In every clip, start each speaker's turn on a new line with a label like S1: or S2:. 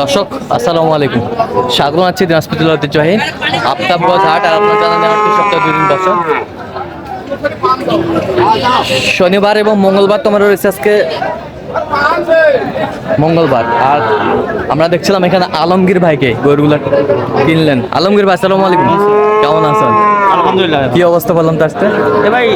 S1: দর্শক, আসসালামু আলাইকুম। স্বাগত আছি দিনাজপুর ঐতিহ্যবাহী আফতাবগঞ্জ হাট, আর আপনার জানা নেওয়ার সপ্তাহে দুই দিন দর্শক শনিবার এবং মঙ্গলবার তোমার রয়েছে আজকে মঙ্গলবার। আর আমরা দেখছিলাম এখানে আলমগীর ভাইকে গরুগুলো কিনলেন। আলমগীর ভাই, আসসালামু আলাইকুম। কেমন আছেন?
S2: আলহামদুলিল্লাহ।
S1: কি অবস্থা বললাম তো আসতে
S2: এ ভাই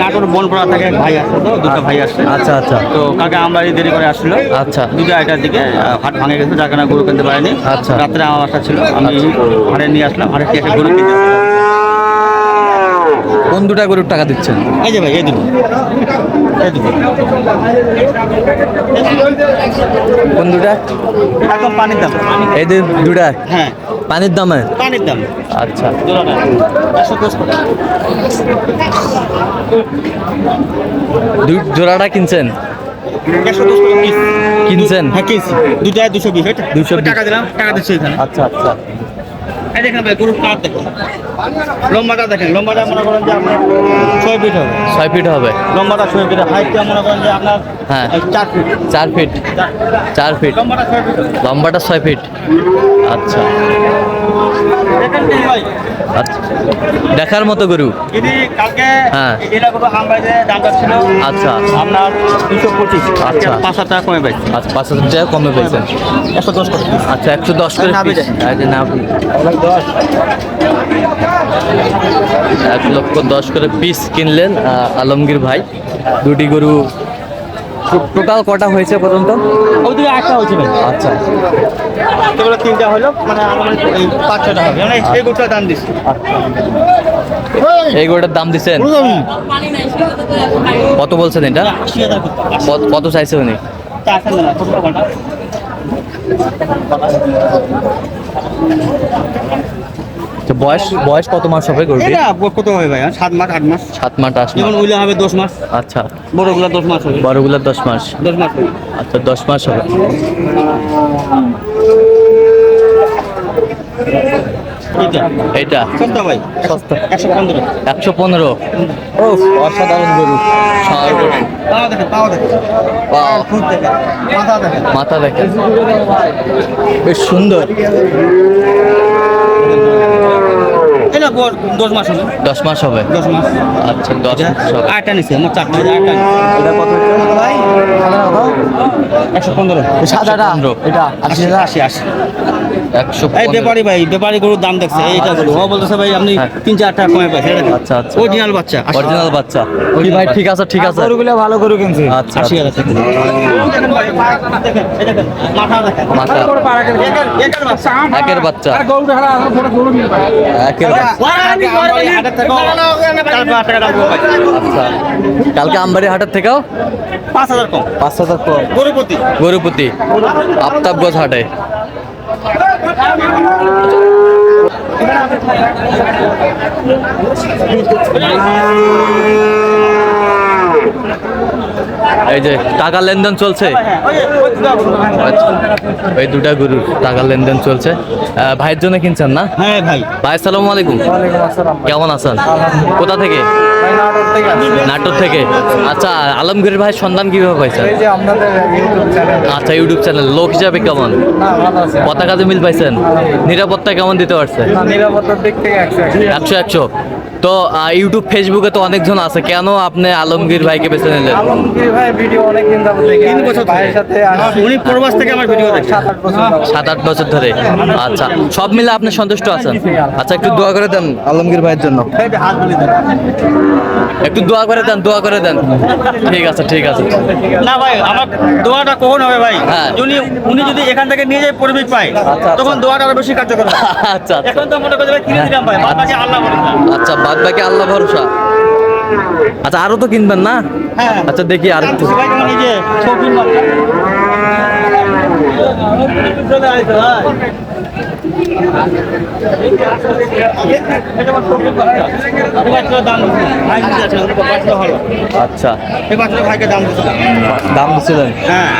S2: নাটোর বনপাড়া থেকে ভাই আসছে তো দুটো ভাই আসছে।
S1: আচ্ছা আচ্ছা।
S2: তো কাকে আমরা দেরি করে আসলো
S1: আচ্ছা।
S2: দুটো আড়াইটার দিকে হাট ভাঙে গেছে যার কারণে গরু কিনতে পারেনি।
S1: আচ্ছা।
S2: রাত্রে আমার বাসা ছিল আমি হাটে নিয়ে আসলাম হাটে এসে গরু কিনতে
S1: কোন দুটা গরুর টাকা দিচ্ছেন?
S2: এই যে ভাই এই দুটো।
S1: কোন দুটা?
S2: একদম পানির দাম।
S1: এই যে দুটা।
S2: হ্যাঁ।
S1: পানির দামে?
S2: পানির দাম।
S1: আচ্ছা।
S2: জোড়াটা
S1: দুই কিনছেন? কিনছেন?
S2: হ্যাঁ কিনছি। দুটায় দুশো বিশ দুশো
S1: 220
S2: টাকা দিলাম টাকা দিচ্ছি এখানে।
S1: আচ্ছা আচ্ছা।
S2: এই দেখেন ভাই গরুর কাঠ দেখেন। লম্বাটা দেখেন লম্বাটা মনে করেন যে আপনার ছয় ফিট হবে।
S1: ছয় ফিট হবে।
S2: লম্বাটা ছয় ফিট হাইটটা মনে করেন যে আপনার
S1: হ্যাঁ।
S2: চার ফিট
S1: চার ফিট চার ফিট
S2: লম্বাটা ছয় ফিট
S1: লম্বাটা ছয় ফিট আচ্ছা। আচ্ছা। দেখার মতো গরু।
S2: কালকে
S1: হ্যাঁ।
S2: এটা ছিল
S1: আচ্ছা।
S2: আপনার দুশো পঁচিশ।
S1: আচ্ছা।
S2: পাঁচ হাজার টাকা কমে পাইছে।
S1: আচ্ছা পাঁচ হাজার টাকা কমে
S2: একশো দশ করে
S1: আচ্ছা একশো দশ করে
S2: নাভি।
S1: এক লক্ষ দশ করে পিস কিনলেন আলমগীর ভাই। দুটি গরু টোটাল কটা হয়েছে পর্যন্ত?
S2: একটা হয়েছে ভাই।
S1: আচ্ছা।
S2: এগুলো তিনটা হলো মানে এই পাঁচ ছটা হবে। মানে এই গোটা দাম দিচ্ছি।
S1: এই গরুটার দাম দিচ্ছেন? কত বলছেন এটা? কত চাইছে উনি? তো বয়স বয়স কত মাস হবে গরুটি
S2: এটা কত হবে ভাই? সাত মাস আট মাস।
S1: সাত মাস আট
S2: যেমন
S1: মাস।
S2: উইলা হবে দশ মাস।
S1: আচ্ছা।
S2: বড়গুলা দশ মাস হবে।
S1: বড়গুলোর দশ মাস।
S2: দশ মাস
S1: আচ্ছা দশ মাস হবে
S2: এইটা
S1: এটা।
S2: সস্তা ভাই?
S1: সস্তা।
S2: একশো পনেরো।
S1: একশো পনেরো। ও অসাধারণ গরু।
S2: মাথা দেখেন।
S1: বেশ সুন্দর।
S2: এটা দশ মাস হবে।
S1: দশ মাস হবে?
S2: দশ মাস।
S1: আচ্ছা দশ মাস হবে।
S2: আটটা আমার চারটা আটটা
S1: এটা কত
S2: ভাই? একশো পনেরো।
S1: সাদাটা এটা
S2: আশি আশি আশি।
S1: একশো
S2: এই ব্যাপারী ভাই ব্যাপারী গরুর দাম দেখছে এইটা গরু। ও বলতেছে ভাই আপনি
S1: হ্যাঁ।
S2: তিন চার টাকা কমে পাইছে
S1: আচ্ছা, আচ্ছা।
S2: অরিজিনাল বাচ্চা।
S1: অরিজিনাল বাচ্চা। কি ভাই ঠিক আছে ঠিক
S2: গরুগুলো ভালো গরু কিনছে।
S1: আচ্ছা
S2: আশি হাজার টাকা। একের- বাচ্চা।
S1: একের কালকে আমবাড়ি হাটের থেকেও?
S2: পাঁচ হাজার কম।
S1: পাঁচ হাজার কম।
S2: গরু প্রতি
S1: গরুপতি। আফতাবগঞ্জ হাটে। Thank you. এই যে টাকা লেনদেন চলছে? এই দুটা গরুর টাকা লেনদেন চলছে। ভাইয়ের জন্য কিনছেন না?
S2: হ্যাঁ ভাই।
S1: ভাই আসসালামু আলাইকুম। কেমন আছেন? কোথা থেকে? নাটোর থেকে। আচ্ছা আলমগীর ভাই সন্ধান কীভাবে পাইছেন?
S3: এই যে আপনাদের ইউটিউব চ্যানেল
S1: আচ্ছা ইউটিউব চ্যানেল লোক হিসাবে কেমন?
S3: না ভালো আছে।
S1: পতাকাতে মিল পাইছেন নিরাপত্তা কেমন দিতে পারছে?
S3: একশো একশো।
S1: তো ইউটিউব ফেসবুকে তো অনেকজন আছে। কেন আপনি আলমগীর ভাইকে বেছে নিলেন?
S3: আলমগীর ভাই ভিডিও অনেক দিন যাবত দেখি
S2: তিন বছর
S3: ভাইয়ের সাথে
S2: উনি প্রবাস থেকে আমার ভিডিও দেখে
S3: সাত আট বছর
S1: সাত আট বছর ধরে। আচ্ছা সব মিলে আপনি সন্তুষ্ট আছেন? আচ্ছা একটু দোয়া করে দেন আলমগীর ভাইয়ের জন্য। একটু দোয়া করে দেন দোয়া করে দেন। ঠিক আছে ঠিক আছে।
S2: না ভাই আমার দোয়াটা কখন হবে ভাই?
S1: হ্যাঁ।
S2: উনি উনি যদি এখান থেকে নিয়ে যায় পরিবেশ পায়
S1: আচ্ছা।
S2: তখন দোয়াটা আরও বেশি কার্যকর
S1: আচ্ছা আচ্ছা।
S2: এখন তো মনে করে কিনে দিলাম ভাই আল্লাহ
S1: আচ্ছা বাদ বাকি আল্লাহ ভরসা। আচ্ছা আরও তো কিনবেন না?
S2: হ্যাঁ।
S1: আচ্ছা দেখি আর একটু। আচ্ছা
S2: দাম
S1: দিচ্ছিলেন
S2: হ্যাঁ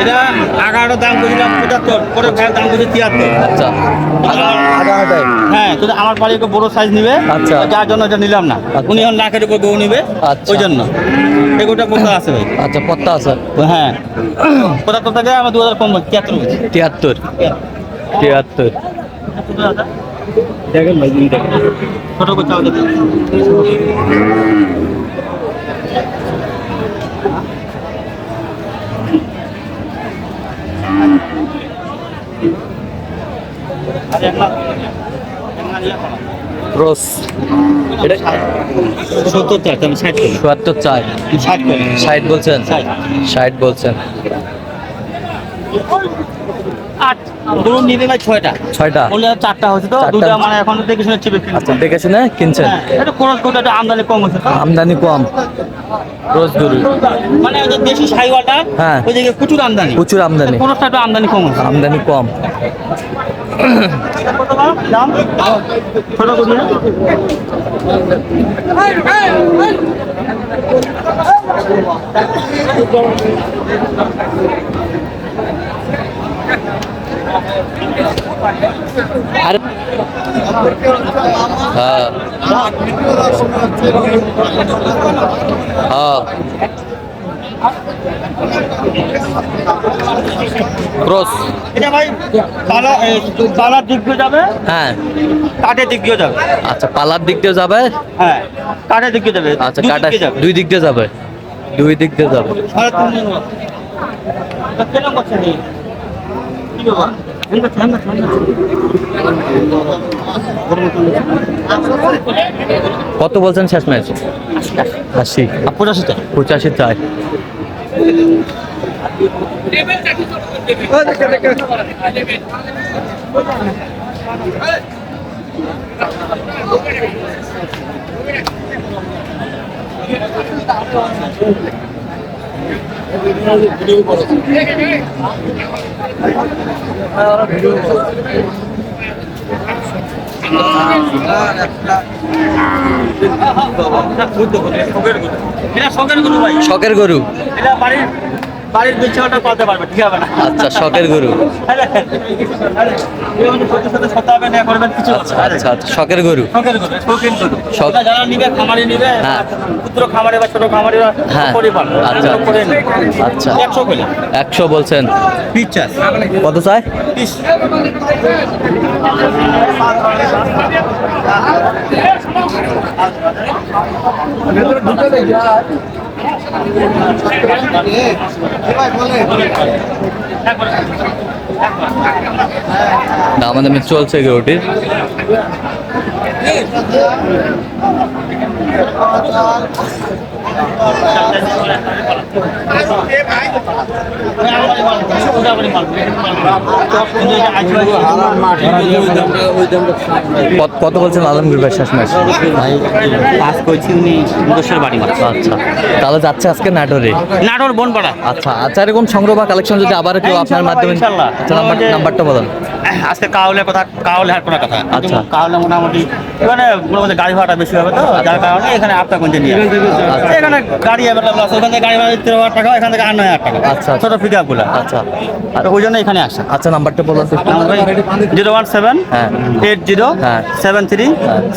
S2: এটা দাম বুঝলাম পঁচাত্তর পরে ভাইয়ের দাম তিয়াত্তর
S1: আচ্ছা
S2: হ্যাঁ আমার বাড়ি একটু বড় সাইজ নিবে
S1: আচ্ছা।
S2: যার জন্য এটা নিলাম না
S1: আচ্ছা।
S2: উনি হন লাখের উপর গরু নিবে
S1: আচ্ছা।
S2: ওই জন্য এগুলোটা কোথায় আছে ভাই
S1: আচ্ছা পত্তা আছে
S2: হ্যাঁ পঁচাত্তর থেকে আমার দু হাজার কম বলছি, তিয়াত্তর বলছি।
S1: তিয়াত্তর
S2: দেখেন ভাই তুমি দেখেন। ছোট করে চাও দেখেন।
S1: ক্রস এটা
S2: সত্তর চার আমি ষাট করি।
S1: চার।
S2: ষাট
S1: ষাট বলছেন?
S2: ষাট।
S1: ষাট বলছেন।
S2: আট। ধরুন নিবে ভাই ছয়টা।
S1: ছয়টা।
S2: বললে চারটা হচ্ছে তো। দুটা মানে এখন দেখে শুনে চিপে
S1: আচ্ছা দেখে শুনে কিনছেন?
S2: হ্যাঁ এটা খরচ করতে একটা আমদানি কম হচ্ছে
S1: আমদানি কম। রোজ গরু
S2: মানে ওই যে দেশি সাইওয়ালটা
S1: হ্যাঁ।
S2: ওই দিকে প্রচুর আমদানি।
S1: প্রচুর আমদানি।
S2: খরচটা একটু আমদানি কম হচ্ছে
S1: আমদানি কম।
S2: দাম? ছোট না?
S1: আর ক্রস।
S2: এটা ভাই পালা পালার দিক দিয়ে যাবে?
S1: হ্যাঁ।
S2: কাঠের দিক দিয়ে যাবে?
S1: আচ্ছা পালার দিক দিয়ে যাবে?
S2: হ্যাঁ কাঠের দিক দিয়ে যাবে।
S1: আচ্ছা কাটা দুই দিক দিয়ে যাবে। দুই দিক দিয়ে যাবে।
S2: কেন করছেন কি ব্যাপার?
S1: কত বলছেন শেষ ম্যাচ? আশি।
S2: আর পঁচাশিটা
S1: পঁচাশি চাই
S2: শখের গরু ভাই।
S1: শখের গরু।
S2: এটা বাড়ির বাড়ির বিছানাটা পালতে পারবে ঠিক হবে না?
S1: আচ্ছা শখের গরু। আচ্ছা আচ্ছা আচ্ছা শখের গরু।
S2: যারা নিবে খামারি নিবে
S1: হ্যাঁ।
S2: ক্ষুদ্র খামারে বা ছোট খামারে
S1: হ্যাঁ।
S2: করে পারবে
S1: আচ্ছা, আচ্ছা।
S2: একশো
S1: একশো বলছেন। কত চাই দামাদামি চলছে গরুটির। কত- বলছেন আলমগীর ভাই শেষ ম্যাচ?
S2: কাজ করছি উনি মুদস্বর বাড়ি
S1: আচ্ছা তাহলে যাচ্ছে আজকে নাটোরে।
S2: নাটোর বনপাড়া।
S1: আচ্ছা আচ্ছা এরকম সংগ্রহ বা কালেকশন যদি আবার কেউ আপনার মাধ্যমে আচ্ছা নাম্বারটা বলেন।
S2: আজকে কাউলে কথা কাউলে হাট করার কথা।
S1: আচ্ছা।
S2: কাউলে মোটামুটি এখানে মোটামুটি গাড়ি ভাড়াটা বেশি হবে তো যার কারণে এখানে আপনার কোনটা নিয়ে
S1: আচ্ছা।
S2: এখানে গাড়ি অ্যাভেলেবল আছে ওখান থেকে গাড়ি ভাড়া তেরো হাজার টাকা এখান থেকে আট নয় হাজার টাকা।
S1: আচ্ছা,
S2: ছোট পিক আপগুলো
S1: আচ্ছা।
S2: আর ওই জন্য এখানে আসে।
S1: আচ্ছা নাম্বারটা একটু।
S2: জিরো ওয়ান সেভেন
S1: হ্যাঁ।
S2: এইট জিরো
S1: হ্যাঁ।
S2: Seven three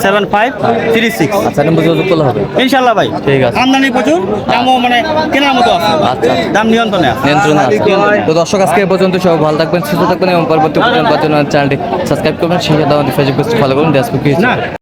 S2: seven five three six.
S1: আচ্ছা নম্বর যোগাযোগ করলে হবে।
S2: ইনশাল্লাহ ভাই।
S1: ঠিক আছে।
S2: আমদানি প্রচুর দামও মানে কেনার মতো আছে।
S1: আচ্ছা।
S2: দাম নিয়ন্ত্রণে আছে।
S1: নিয়ন্ত্রণে আছে। তো দর্শক আজকে পর্যন্ত সব ভালো থাকবেন সুস্থ থাকবেন এবং পরবর্তী পর্যন্ত চ্যানেলটি সাবস্ক্রাইব করবেন সেই সাথে আমাদের ফেসবুক পেজটি ফলো করুন ফেসবুক